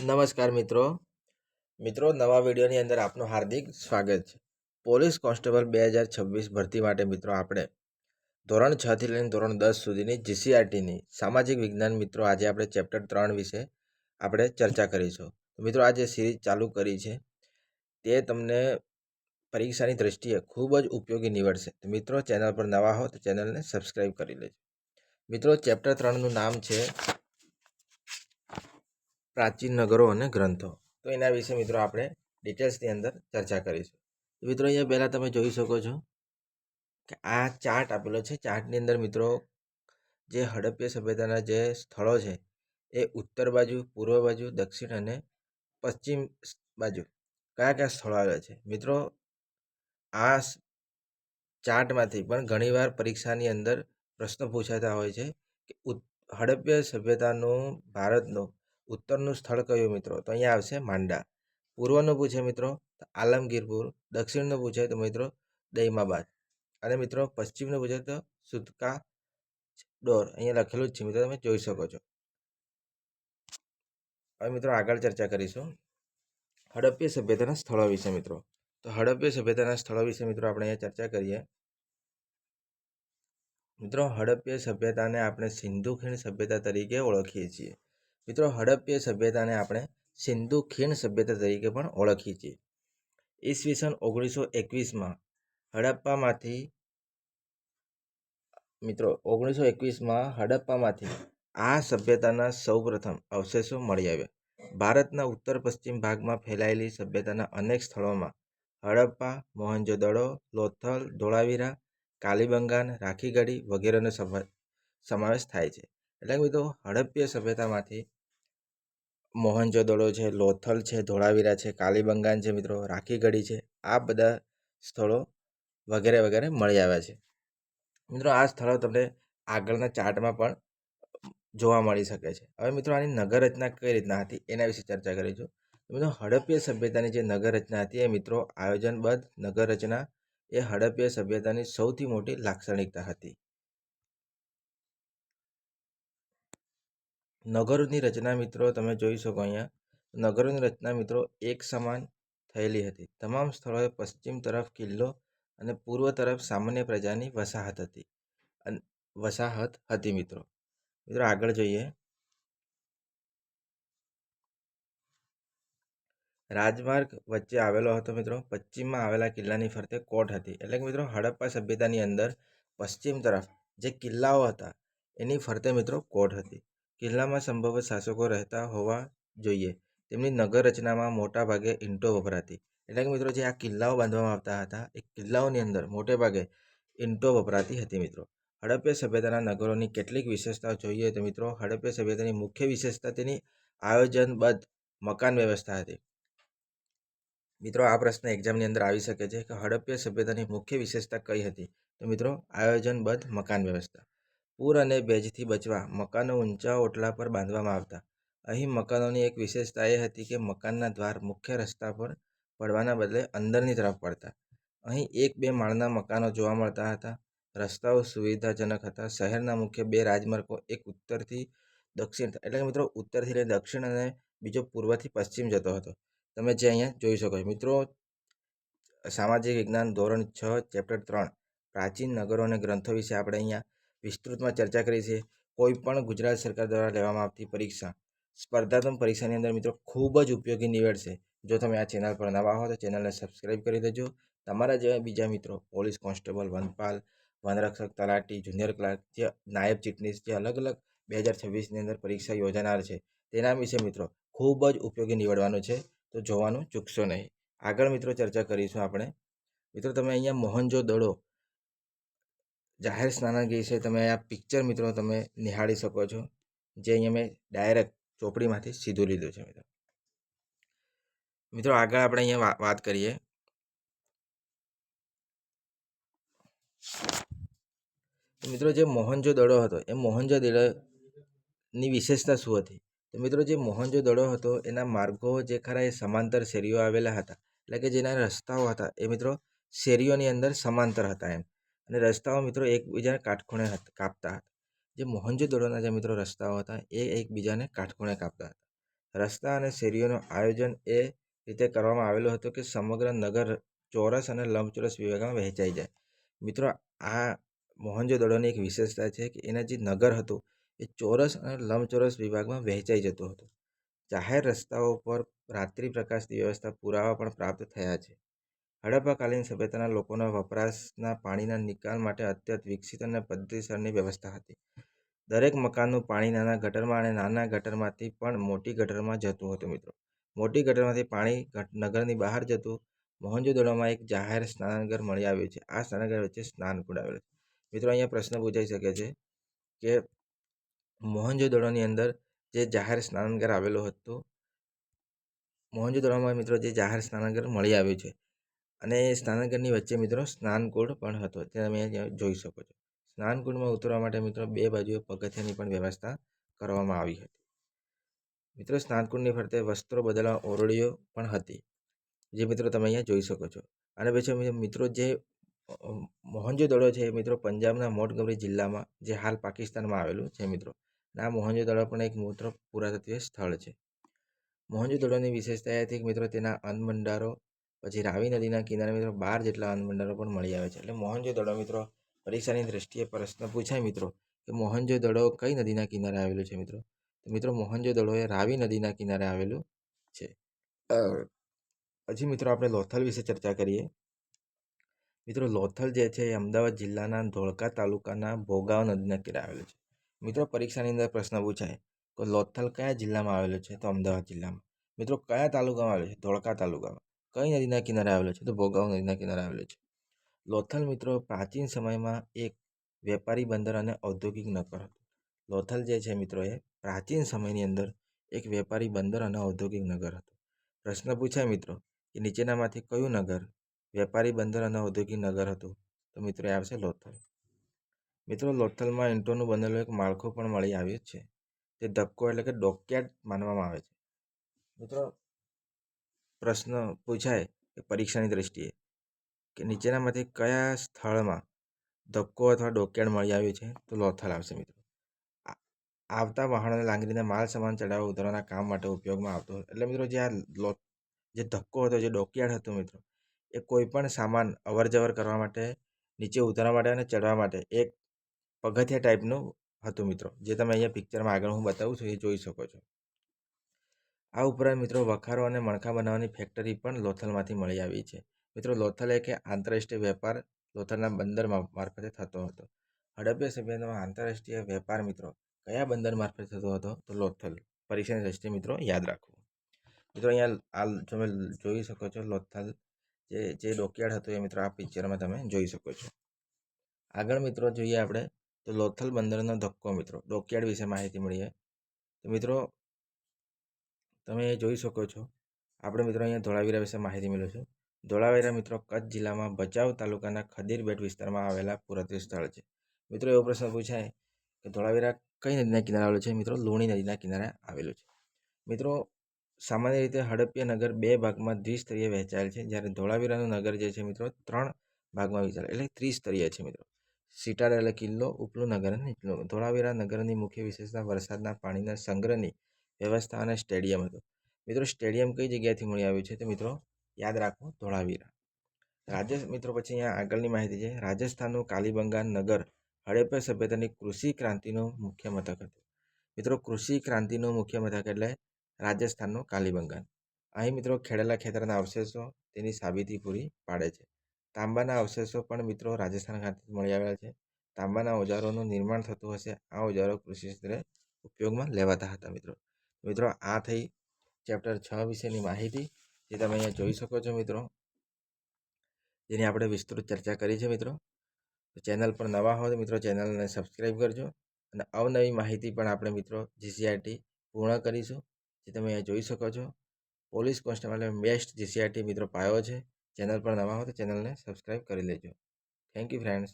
નમસ્કાર મિત્રો. મિત્રો, નવા વિડીયોની અંદર આપનું હાર્દિક સ્વાગત છે. પોલીસ કોન્સ્ટેબલ બે હજાર છવ્વીસ ભરતી માટે મિત્રો આપણે ધોરણ છ થી લઈને ધોરણ દસ સુધીની જીસીઆરટીની સામાજિક વિજ્ઞાન મિત્રો આજે આપણે ચેપ્ટર ત્રણ વિશે આપણે ચર્ચા કરીશું. મિત્રો આ જે સિરીઝ ચાલુ કરી છે. તે તમને પરીક્ષાની દ્રષ્ટિએ ખૂબ જ ઉપયોગી નીવડશે. મિત્રો, ચેનલ પર નવા હો તો ચેનલને સબસ્ક્રાઈબ કરી લેજો. મિત્રો, ચેપ્ટર ત્રણનું નામ છે પ્રાચીન નગરો અને ગ્રંથો. તો એના વિશે મિત્રો આપણે ડિટેલ્સની અંદર ચર્ચા કરીશું. મિત્રો અહીંયા પહેલાં તમે જોઈ શકો છો કે આ ચાર્ટ આપેલો છે. ચાર્ટની અંદર મિત્રો જે હડપ્પીય સભ્યતાના જે સ્થળો છે એ ઉત્તર બાજુ, પૂર્વ બાજુ, દક્ષિણ અને પશ્ચિમ બાજુ કયા કયા સ્થળો આવેલા છે? મિત્રો આ ચાર્ટમાંથી પણ ઘણીવાર પરીક્ષાની અંદર પ્રશ્નો પૂછાતા હોય છે કે હડપ્પીય સભ્યતાનું ભારતનું ઉત્તરનું સ્થળ કયું મિત્રો? તો અહીંયા આવશે માંડા. પૂર્વનું પૂછે મિત્રો, તો આલમગીરપુર. દક્ષિણનું પૂછે તો મિત્રો, દૈમાબાદ. અને મિત્રો, પશ્ચિમનું પૂછે તો સુતકા ડોર. અહીંયા લખેલું જ છે મિત્રો, તમે જોઈ શકો છો. હવે મિત્રો આગળ ચર્ચા કરીશું. હડપ્પીય સભ્યતાના સ્થળો વિશે મિત્રો. તો હડપ્પીય સભ્યતાના સ્થળો વિશે મિત્રો આપણે અહીંયા ચર્ચા કરીએ. મિત્રો હડપ્પીય સભ્યતાને આપણે સિંધુ ખીણ સભ્યતા તરીકે ઓળખીએ છીએ. મિત્રો, હડપ્પીય સભ્યતાને આપણે સિંધુ ખીણ સભ્યતા તરીકે પણ ઓળખીએ છીએ. ઈસવીસન ઓગણીસો એકવીસમાં હડપ્પામાંથી, મિત્રો, ઓગણીસો એકવીસમાં હડપ્પામાંથી આ સભ્યતાના સૌપ્રથમ અવશેષો મળી આવ્યા. ભારતના ઉત્તર પશ્ચિમ ભાગમાં ફેલાયેલી સભ્યતાના અનેક સ્થળોમાં હડપ્પા, મોહનજોદડો, લોથલ, ધોળાવીરા, કાલીબંગાન, રાખીગઢી વગેરેનો સમાવેશ થાય છે. એટલે મિત્રો, હડપ્પીય સભ્યતામાંથી મોહનજોદડો છે, લોથલ છે, ધોળાવીરા છે, કાલીબંગાન છે મિત્રો, રાખીગઢી છે, આ બધા સ્થળો વગેરે વગેરે મળી આવ્યા છે. મિત્રો આ સ્થળો તમને આગળના ચાર્ટમાં પણ જોવા મળી શકે છે. હવે મિત્રો આની નગર રચના કઈ રીતના હતી એના વિશે ચર્ચા કરીશું મિત્રો હડપ્પીય સભ્યતાની જે નગર રચના હતી એ મિત્રો આયોજનબદ્ધ નગર રચના એ હડપ્પીય સભ્યતાની સૌથી મોટી લાક્ષણિકતા હતી. નગરોની રચના મિત્રો તમે જોઈ શકો અહીંયા. નગરોની રચના મિત્રો એક સમાન થયેલી હતી. તમામ સ્થળોએ પશ્ચિમ તરફ કિલ્લો અને પૂર્વ તરફ સામાન્ય પ્રજાની વસાહત હતી. વસાહત હતી મિત્રો. મિત્રો આગળ જોઈએ. રાજમાર્ગ વચ્ચે આવેલો હતો મિત્રો. પશ્ચિમમાં આવેલા કિલ્લાની ફરતે કોટ હતી. એટલે કે મિત્રો હડપ્પા સભ્યતાની અંદર પશ્ચિમ તરફ જે કિલ્લાઓ હતા, એની ફરતે મિત્રો કોટ હતી. કિલ્લામાં સંભવત શાસકો રહેતા હોવા જોઈએ. તેમની નગર રચનામાં મોટા ભાગે ઈંટો વપરાતી. એટલે કે મિત્રો, જે આ કિલ્લાઓ બાંધવામાં આવતા હતા, એ કિલ્લાઓની અંદર મોટે ભાગે ઈંટો વપરાતી હતી મિત્રો. હડપ્પીય સભ્યતાના નગરોની કેટલીક વિશેષતાઓ જોઈએ તો મિત્રો હડપ્પીય સભ્યતાની મુખ્ય વિશેષતા તેની આયોજનબદ્ધ મકાન વ્યવસ્થા હતી. મિત્રો, આ પ્રશ્ન એક્ઝામની અંદર આવી શકે છે કે હડપ્પીય સભ્યતાની મુખ્ય વિશેષતા કઈ હતી? તો મિત્રો, આયોજનબદ્ધ મકાન વ્યવસ્થા. પૂર અને ભેજથી બચવા, મકાનો ઊંચા ઓટલા પર બાંધવામાં આવતા. અહીં મકાનોની એક વિશેષતા એ હતી કે મકાનના દ્વાર મુખ્ય રસ્તા પર પડવાના બદલે અંદરની તરફ પડતા. અહીં એક બે માળના મકાનો જોવા મળતા હતા. રસ્તાઓ સુવિધાજનક હતા. શહેરના મુખ્ય બે રાજમાર્ગો, એક ઉત્તરથી દક્ષિણ એટલે કે મિત્રો ઉત્તરથી લઈને દક્ષિણ અને બીજો પૂર્વથી પશ્ચિમ જતો હતો. તમે જે અહીંયા જોઈ શકો છો. મિત્રો, સામાજિક વિજ્ઞાન ધોરણ છ, ચેપ્ટર ત્રણ, પ્રાચીન નગરો અને ગ્રંથો વિશે આપણે અહીંયા વિસ્તૃતમાં ચર્ચા કરી છે. કોઈ પણ ગુજરાત સરકાર દ્વારા લેવામાં આવતી પરીક્ષા સ્પર્ધાત્મક પરીક્ષાની અંદર મિત્રો ખૂબ જ ઉપયોગી નીવડશે. જો તમે આ ચેનલ પર નવા હો તો ચેનલને સબસ્ક્રાઈબ કરી દેજો. તમારા જેવા બીજા મિત્રો પોલીસ કોન્સ્ટેબલ, વનપાલ, વનરક્ષક, તલાટી, જુનિયર ક્લાર્ક જે નાયબ ચીટનીસ જે અલગ અલગ બે હજાર છવ્વીસની અંદર પરીક્ષા યોજાનાર છે, તેના વિશે મિત્રો ખૂબ જ ઉપયોગી નીવડવાનું છે. તો જોવાનું ચૂકશો નહીં. આગળ મિત્રો ચર્ચા કરીશું આપણે. મિત્રો તમે અહીંયા મોહનજો દડો જાહેર સ્નાનાગૃહ છે, તમે આ પિક્ચર મિત્રો તમે નિહાળી શકો છો. જે અહીંયા મેં ડાયરેક્ટ ચોપડીમાંથી સીધું લીધું છે મિત્રો. મિત્રો આગળ આપણે અહીંયા વાત કરીએ. મિત્રો જે મોહનજો દડો હતો, એ મોહનજો દડોની વિશેષતા શું હતી? તો મિત્રો જે મોહનજો દડો હતો, એના માર્ગો જે ખરા એ સમાંતર શેરીઓ આવેલા હતા. એટલે કે જેના રસ્તાઓ હતા, એ મિત્રો શેરીઓની અંદર સમાંતર હતા એમ. અને રસ્તાઓ મિત્રો એકબીજાને કાટખૂણે કાપતા હતા. જે મોહનજોદડોના જે મિત્રો રસ્તાઓ હતા, એ એકબીજાને કાટખૂણે કાપતા હતા. રસ્તા અને શેરીઓનું આયોજન એ રીતે કરવામાં આવેલું હતું કે સમગ્ર નગર ચોરસ અને લંબચોરસ વિભાગમાં વહેંચાઈ જાય. મિત્રો, આ મોહનજોદડોની એક વિશેષતા છે કે એના જે નગર હતું, એ ચોરસ અને લંબચોરસ વિભાગમાં વહેંચાઈ જતું હતું. જાહેર રસ્તાઓ પર રાત્રિ પ્રકાશની વ્યવસ્થા પુરાવા પણ પ્રાપ્ત થયા છે. હડપ્પાકાલીન સભ્યતાના લોકોના વપરાશના પાણીના નિકાલ માટે અત્યંત વિકસિત અને પદ્ધતિસરની વ્યવસ્થા હતી. દરેક મકાનનું પાણી નાના ગટરમાં અને નાના ગટરમાંથી પણ મોટી ગટરમાં જતું હતું મિત્રો. મોટી ગટરમાંથી પાણી નગરની બહાર જતું મોહનજોદડોમાં એક જાહેર સ્નાનઘર મળી આવ્યું છે. આ સ્નાનાગર વચ્ચે સ્નાન કુડાવેલું છે. મિત્રો, અહીંયા પ્રશ્ન પૂછાઈ શકે છે કે મોહનજોદડોની અંદર જે જાહેર સ્નાનઘર આવેલું હતું, મોહનજોદડોમાં મિત્રો જે જાહેર સ્નાનગર મળી આવ્યું છે અને સ્નાનગરની વચ્ચે મિત્રો સ્નાનકુંડ પણ હતો. તે તમે જોઈ શકો છો. સ્નાનકુંડમાં ઉતરવા માટે મિત્રો બે બાજુએ પગથિયાની પણ વ્યવસ્થા કરવામાં આવી હતી. મિત્રો સ્નાનકુંડની ફરતે વસ્ત્રો બદલવા ઓરડીઓ પણ હતી, જે મિત્રો તમે અહીંયા જોઈ શકો છો. અને પછી મિત્રો જે મોહનજોદડો છે મિત્રો પંજાબના મોટગમરી જિલ્લામાં, જે હાલ પાકિસ્તાનમાં આવેલું છે મિત્રો. આ મોહનજોદડો પણ એક મોટો પુરાતત્વીય સ્થળ છે. મોહનજોદડોની વિશેષતા એ હતી કે મિત્રો તેના અન્નભંડારો પછી રાવી નદીના કિનારે મિત્રો બાર જેટલા અન્નભંડારો પણ મળી આવે છે. એટલે મોહનજોદડો મિત્રો, પરીક્ષાની દ્રષ્ટિએ પ્રશ્ન પૂછાય મિત્રો કે મોહનજોદડો કઈ નદીના કિનારે આવેલું છે મિત્રો? તો મિત્રો મોહનજોદડો એ રાવી નદીના કિનારે આવેલું છે. પછી મિત્રો આપણે લોથલ વિશે ચર્ચા કરીએ. મિત્રો લોથલ જે છે એ અમદાવાદ જિલ્લાના ધોળકા તાલુકાના ભોગાવ નદીના કિનારે આવેલું છે. મિત્રો પરીક્ષાની અંદર પ્રશ્ન પૂછાય તો લોથલ કયા જિલ્લામાં આવેલું છે? તો અમદાવાદ જિલ્લામાં. મિત્રો કયા તાલુકામાં આવેલું છે? ધોળકા તાલુકામાં. કઈ નદીના કિનારે આવેલો છે? તો ભોગાવ નદીના કિનારે આવેલો છે. લોથલ મિત્રો, પ્રાચીન સમયમાં એક વેપારી બંદર અને ઔદ્યોગિક નગર હતું. લોથલ જે છે મિત્રો, એ પ્રાચીન સમયની અંદર એક વેપારી બંદર અને ઔદ્યોગિક નગર હતું. પ્રશ્ન પૂછાય મિત્રો, કે નીચેનામાંથી કયું નગર વેપારી બંદર અને ઔદ્યોગિક નગર હતું? તો મિત્રો, એ આવશે લોથલ. મિત્રો, લોથલમાં ઈંટોનું બનેલું એક માળખું પણ મળી આવ્યું છે. તે ધક્કો એટલે કે ડોકયાર્ડ માનવામાં આવે છે. મિત્રો પ્રશ્ન પૂછાય કે પરીક્ષાની દ્રષ્ટિએ કે નીચેનામાંથી કયા સ્થળમાં ધક્કો અથવા ડોકિયાળ મળી આવ્યું છે તો લોથલ આવશે મિત્રો. આવતા વાહનોને લાંગરીને માલ સામાન ચડાવવા ઉતરવાના કામ માટે ઉપયોગમાં આવતો એટલે મિત્રો જે આ જે ધક્કો હતો, જે ડોકિયાળ હતો મિત્રો, એ કોઈ પણ સામાન અવર જવર કરવા માટે, નીચે ઉતરવા માટે અને ચડવા માટે એક પગથિયા ટાઈપનું હતું મિત્રો. જે તમે અહીંયા પિક્ચરમાં આગળ હું બતાવું છું, એ જોઈ શકો છો. આ ઉપરાંત મિત્રો વખારો અને મણકા બનાવવાની ફેક્ટરી પણ લોથલમાંથી મળી આવી છે. મિત્રો લોથલ એક આંતરરાષ્ટ્રીય વેપાર લોથલના બંદર મારફતે થતો હતો. હડપ્ય સભ્યતામાં આંતરરાષ્ટ્રીય વેપાર મિત્રો કયા બંદર મારફતે થતો હતો તો લોથલ. પરીક્ષાની દ્રષ્ટિએ મિત્રો યાદ રાખવું. મિત્રો અહીંયા આ તમે જોઈ શકો છો લોથલ જે જે ડોકયાર્ડ હતું એ મિત્રો આ પિક્ચરમાં તમે જોઈ શકો છો. આગળ મિત્રો જોઈએ આપણે તો લોથલ બંદરનો ધક્કો મિત્રો ડોકયાર્ડ વિશે માહિતી મળીએ. તો મિત્રો તમે જોઈ શકો છો. આપણે મિત્રો અહીંયા ધોળાવીરા વિશે માહિતી મેળવું છે ધોળાવીરા મિત્રો કચ્છ જિલ્લામાં ભચાઉ તાલુકાના ખદીર બેટ વિસ્તારમાં આવેલા પુરાતત્વ સ્થળ છે. મિત્રો એવો પ્રશ્ન પૂછાય કે ધોળાવીરા કઈ નદીના કિનારે આવેલું છે? મિત્રો લુણી નદીના કિનારે આવેલું છે. મિત્રો સામાન્ય રીતે હડપ્પીય નગર બે ભાગમાં દ્વિસ્તરીય વહેંચાયેલ છે, જ્યારે ધોળાવીરાનું નગર જે છે મિત્રો ત્રણ ભાગમાં વિચાર એટલે ત્રિસ્તરીય છે મિત્રો. સિટાર એટલે કિલ્લો, ઉપલું નગર અને નીચલું. ધોળાવીરા નગરની મુખ્ય વિશેષતા વરસાદના પાણીના સંગ્રહની વ્યવસ્થા અને સ્ટેડિયમ હતું. મિત્રો, સ્ટેડિયમ કઈ જગ્યાએથી મળી આવ્યું છે તો મિત્રો યાદ રાખો ધોળાવીરા. રાજ્ય મિત્રો, પછી અહીંયા આગળની માહિતી છે. રાજસ્થાનનું કાલીબંગા નગર હડપ્પા સભ્યતાની કૃષિ ક્રાંતિનું મુખ્ય મથક હતું. મિત્રો, કૃષિ ક્રાંતિનું મુખ્ય મથક એટલે રાજસ્થાનનું કાલીબંગાન. અહીં મિત્રો, ખેડેલા ખેતરના અવશેષો તેની સાબિતી પૂરી પાડે છે. તાંબાના અવશેષો પણ મિત્રો રાજસ્થાન ખાતે મળી આવેલા છે. તાંબાના ઓજારોનું નિર્માણ થતું હશે. આ ઓજારો કૃષિ ક્ષેત્રે ઉપયોગમાં લેવાતા હતા મિત્રો. મિત્રો, આ થઈ ચેપ્ટર છ વિશેની માહિતી જે તમે અહીંયા જોઈ શકો છો મિત્રો. જેની આપણે વિસ્તૃત ચર્ચા કરી છે મિત્રો. તો ચેનલ પર નવા હો મિત્રો ચેનલને સબસ્ક્રાઈબ કરજો અને અવનવી માહિતી પણ આપણે મિત્રો જીસીઆરટી પૂર્ણ કરીશું. જે તમે અહીંયા જોઈ શકો છો. પોલીસ કોન્સ્ટેબલ બેસ્ટ જીસીઆરટી મિત્રો પાયો છે. ચેનલ પર નવા હો તો ચેનલને સબસ્ક્રાઈબ કરી લેજો. Thank you friends